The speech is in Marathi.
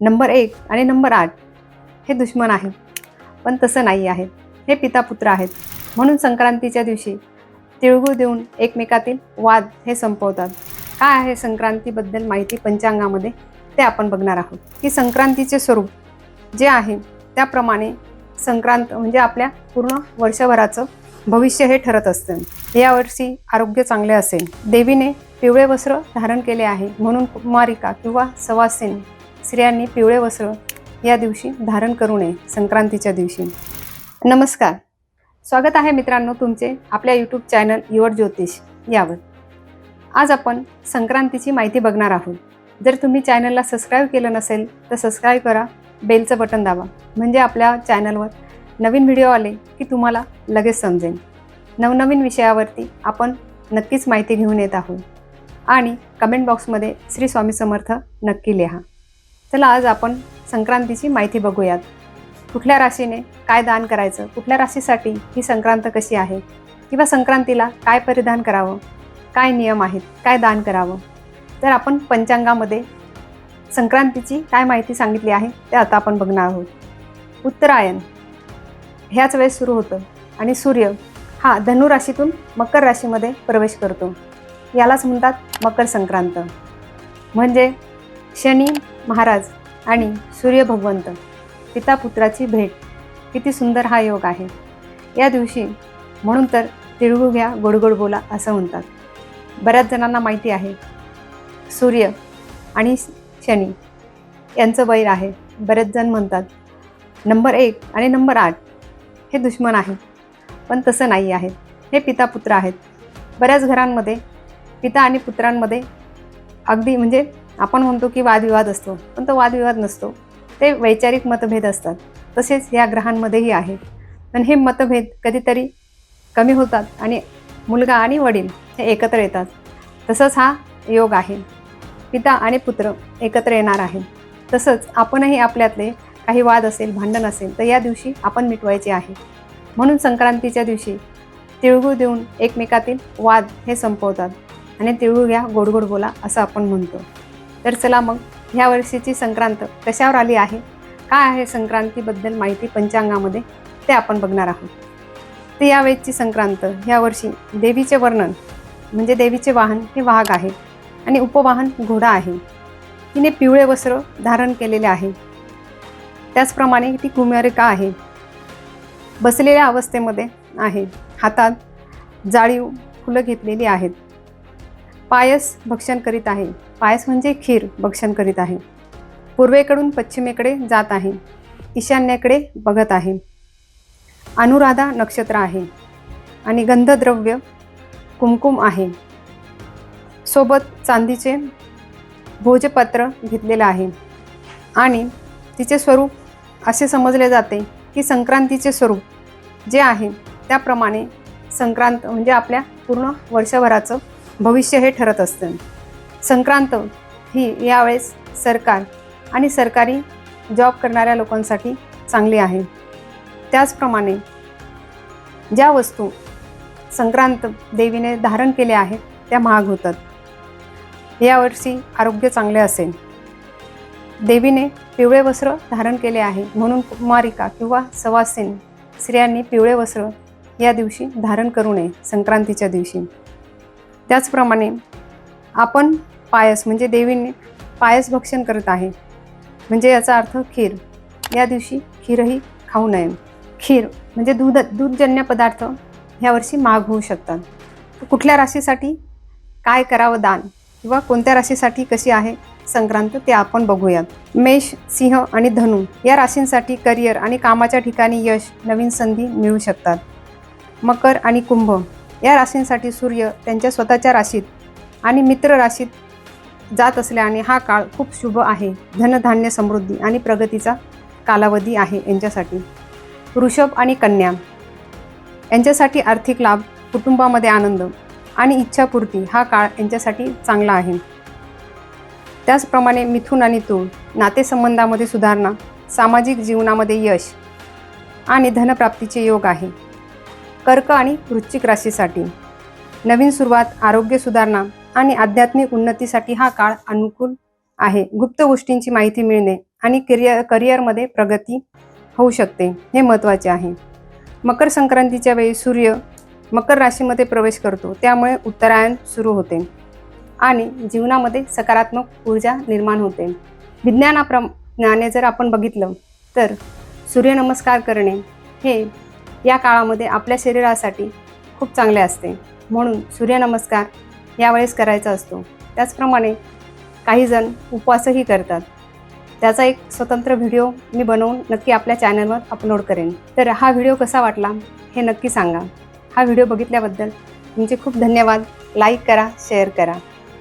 नंबर एक आणि नंबर आठ हे दुश्मन आहे पण तसं नाही आहे हे पिता पुत्र आहेत. म्हणून संक्रांतीच्या दिवशी तिळगुळ देऊन एकमेकातील वाद हे संपवतात. काय आहे संक्रांतीबद्दल माहिती पंचांगामध्ये? ते आपण बघणार आहोत. की संक्रांतीचे स्वरूप जे आहे त्याप्रमाणे संक्रांत म्हणजे आपल्या पूर्ण वर्षभराचं भविष्य हे ठरत असतं. यावर्षी आरोग्य चांगले असेल. देवीने पिवळे वस्त्र धारण केले आहे. म्हणून कुमारिका किंवा सवासिनी स्त्रियांनी पिवळे वस्त्र या दिवशी धारण करू नये संक्रांतीच्या दिवशी. नमस्कार. स्वागत आहे मित्रांनो तुमचे आपल्या यूट्यूब चॅनल युवर ज्योतिष यावर. आज आपण संक्रांतीची माहिती बघणार आहोत. जर तुम्ही चॅनलला सबस्क्राईब केलं नसेल तर सबस्क्राईब करा बेलचं बटन दाबा. म्हणजे आपल्या चॅनलवर नवीन व्हिडिओ आले की तुम्हाला लगेच समजेल. नवनवीन विषयावरती आपण नक्कीच माहिती घेऊन येत आहोत. आणि कमेंट बॉक्समध्ये श्री स्वामी समर्थ नक्की लिहा. चला आज आपण संक्रांतीची माहिती बघूयात. कुठल्या राशीने काय दान करायचं? कुठल्या राशीसाठी ही संक्रांत कशी आहे? किंवा संक्रांतीला काय परिधान करावं? काय नियम आहेत? काय दान करावं? तर आपण पंचांगामध्ये संक्रांतीची काय माहिती सांगितली आहे ते आता आपण बघणार आहोत. उत्तरायण. ह्याच वेळेस सुरू होतं आणि सूर्य हा धनु राशीतून मकर राशीमध्ये प्रवेश करतो. यालाच म्हणतात मकर संक्रांत. म्हणजे शनी महाराज आणि सूर्य भगवंत पिता पुत्राची भेट. किती सुंदर हा योग आहे. या दिवशी म्हणून तर तिळगुळ घ्या गोडगोड बोला असं म्हणतात. बऱ्याच जणांना माहिती आहे सूर्य आणि शनी यांचं बैर आहे. बरेच जण म्हणतात नंबर एक आणि नंबर आठ हे दुश्मन आहेत पण तसं नाही आहे. हे पिता पुत्र आहेत. बऱ्याच घरांमध्ये पिता आणि पुत्रांमध्ये अगदी म्हणजे आपण म्हणतो की वादविवाद असतो पण तो वादविवाद नसतो. ते वैचारिक मतभेद असतात. तसेच या ग्रहांमध्येही आहे. पण हे मतभेद कधीतरी कमी होतात आणि मुलगा आणि वडील हे एकत्र येतात. तसंच हा योग आहे. पिता आणि पुत्र एकत्र येणार आहे. तसंच आपणही आपल्यातले काही वाद असेल भांडण असेल तर या दिवशी आपण मिटवायचे आहे. म्हणून संक्रांतीच्या दिवशी तिळगूळ देऊन एकमेकातील वाद हे संपवतात. आणि तिळगूळ घ्या गोड गोड बोला असं आपण म्हणतो. तर चला मग ह्या वर्षीची संक्रांत कशावर आली आहे? काय आहे संक्रांतीबद्दल माहिती पंचांगामध्ये? ते आपण बघणार आहोत. तर यावेळेसची संक्रांत ह्या वर्षी देवीचे वर्णन म्हणजे देवीचे वाहन हे वाहक आहे आणि उपवाहन घोडा आहे. तिने पिवळे वस्त्र धारण केलेले आहे. त्याचप्रमाणे ती कुमारिका आहे. बसलेल्या अवस्थेमध्ये आहे. हातात जाळीव फुलं घेतलेली आहेत. पायस भक्षण करीत आहे. पायस म्हणजे खीर भक्षण करीत आहे. पूर्वेकडून पश्चिमेकडे जात आहे. ईशान्येकडे बघत आहे. अनुराधा नक्षत्र आहे. आणि गंधद्रव्य कुमकुम आहे. सोबत चांदीचे भोजपत्र घेतलेलं आहे. आणि तिचे स्वरूप असे समजले जाते की संक्रांतीचे स्वरूप जे आहे त्याप्रमाणे संक्रांत म्हणजे आपल्या पूर्ण वर्षभराचं भविष्य हे ठरत असतं. संक्रांत ही यावेळेस सरकार आणि सरकारी जॉब करणाऱ्या लोकांसाठी चांगली आहे. त्याचप्रमाणे ज्या वस्तू संक्रांत देवीने धारण केल्या आहेत त्या महाग होतात. यावर्षी आरोग्य चांगले असेल. देवीने पिवळे वस्त्र धारण केले आहे म्हणून कुमारिका किंवा सवासीन स्त्रियांनी पिवळे वस्त्र या दिवशी धारण करू नये संक्रांतीच्या दिवशी. त्याचप्रमाणे आपण पायस म्हणजे देवीने पायस भक्षण करत आहे. म्हणजे याचा अर्थ खीर. या दिवशी खीरही खाऊ नये. खीर म्हणजे दूध दूधजन्य पदार्थ ह्यावर्षी महाग होऊ शकतात. कुठल्या राशीसाठी काय करावं दान किंवा कोणत्या राशीसाठी कशी आहे संक्रांत ते आपण बघूयात. मेष सिंह आणि धनु या राशींसाठी करिअर आणि कामाच्या ठिकाणी यश नवीन संधी मिळू शकतात. मकर आणि कुंभ या राशींसाठी सूर्य त्यांच्या स्वतःच्या राशीत आणि मित्र राशीत जात असल्याने हा काळ खूप शुभ आहे. धनधान्य समृद्धी आणि प्रगतीचा कालावधी आहे यांच्यासाठी. वृषभ आणि कन्या यांच्यासाठी आर्थिक लाभ कुटुंबामध्ये आनंद आणि इच्छापूर्ती हा काळ यांच्यासाठी चांगला आहे. त्याचप्रमाणे मिथून आणि तूळ नातेसंबंधामध्ये सुधारणा सामाजिक जीवनामध्ये यश आणि धनप्राप्तीचे योग आहे. कर्क आणि वृश्चिक राशीसाठी. नवीन सुरुवात आरोग्य सुधारणा आणि आध्यात्मिक उन्नतीसाठी हा काळ अनुकूल आहे. गुप्त गोष्टींची माहिती मिळणे आणि करिअर करिअरमध्ये प्रगती होऊ शकते हे महत्त्वाचे आहे. मकर संक्रांतीच्या वेळी सूर्य मकर राशीमध्ये प्रवेश करतो. त्यामुळे उत्तरायण सुरू होते आणि जीवनामध्ये सकारात्मक ऊर्जा निर्माण होते. विज्ञानाप्रमाणे जर आपण बघितलं तर सूर्यनमस्कार करणे हे या काळामध्ये आपल्या शरीरासाठी खूप चांगले असते. म्हणून सूर्यनमस्कार यावेळेस करायचा असतो. त्याचप्रमाणे काही जण उपवासही करतात. त्याचा एक स्वतंत्र व्हिडिओ मी बनवून नक्की आपल्या चॅनलवर अपलोड करेन. तर हा व्हिडिओ कसा वाटला हे नक्की सांगा. हा व्हिडिओ बघितल्याबद्दल तुमचे खूप धन्यवाद. लाईक करा शेअर करा.